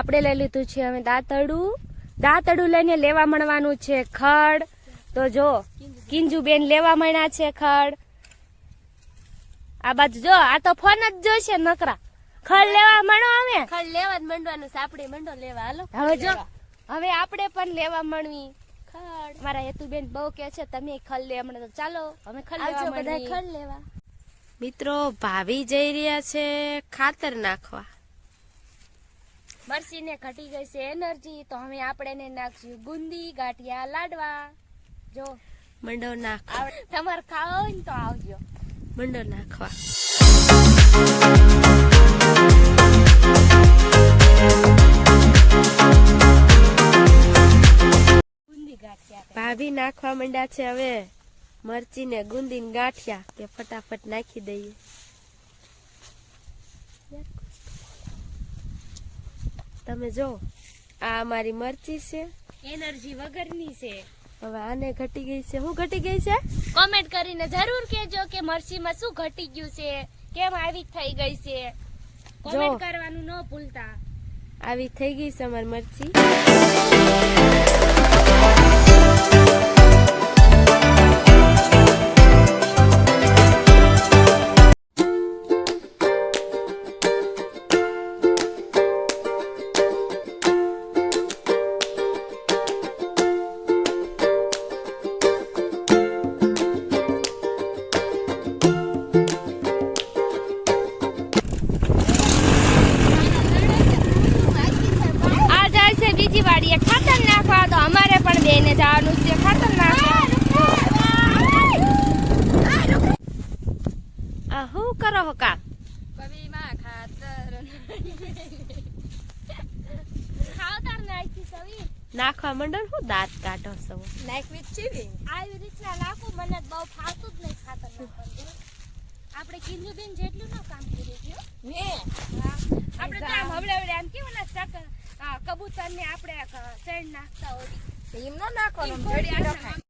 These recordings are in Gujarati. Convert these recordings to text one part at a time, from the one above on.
આપણે લઈ લીધું છે હવે દાંતડું દાંતડું લઈને લેવા મળવાનું છે ખડ. તો જો કિંજુબેન લેવા મળ્યા છે ખડ. આ બાજુ જો આ તો ફોન જ જોશે નકરા. ખડ લેવા મળો અમે ખડ લેવા જ મંડવાનું છે આપણે મંડો લેવા. હાલો. હવે જો હવે આપણે પણ લેવા મળવી. ખડ. મારા હેતુબેન બહુ કે છે તમે ખડ લે હમણાં તો ચાલો અમે ખડ લેવા બધા મળવી. ખડ લેવા. મિત્રો ભાવી જઈ રહ્યા છે ખાતર નાખવા. મરસીને ઘટી ગઈ છે એનર્જી તો હવે આપણે નાખશું ગુંદી ગાંઠિયા લાડવા. જો. મંડો નાખ તમારે ખાવો ને તો આવજો. મંડો નાખવા. ભાભી નાખવા માંડ્યા છે હવે. મરચી ને ગુંદી ગાંઠિયા. કે ફટાફટ નાખી દઈએ. તમે જો આ અમારી મરચી છે. એનર્જી વગરની છે. હવે આને ઘટી ગઈ છે. શું ઘટી ગઈ છે? કોમેન્ટ કરીને જરૂર કહેજો કે મરચીમાં શું ઘટી ગયું છે કેમ આવી થઈ ગઈ છે. કોમેન્ટ કરવાનું ન ભૂલતા. આવી થઈ ગઈ છે અમારી મરચી. નાખવા તો અમારે પણ બેને જવાનું છે. ખતરનાક આ શું કરો હો કા નાખવા મંડળ હું દાંત કાઢો નાખવી જ છે આવી રીતના નાખું મને બહુ ફાવતું જ નહીં ખાતર નાખવાનું આપણે કિંજુબેન જેટલું ન કામ કર્યું છે હો. આપણે તો આમ હવડે હવડે આમ કેવું ના સક કબૂતર ને આપણે ચણ નાખતા હોય. એમ નો નાખવાનું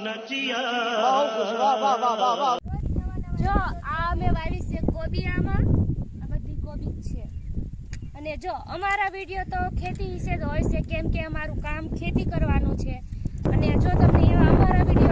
નચિયા. છે કોબી આમાં. આ બધી કોબી છે. અને જો અમારા વીડિયો તો ખેતી વિશે જ હોય છે કેમ કે અમારું કામ ખેતી કરવાનું છે. અને જો તમને એવા અમારા વીડિયો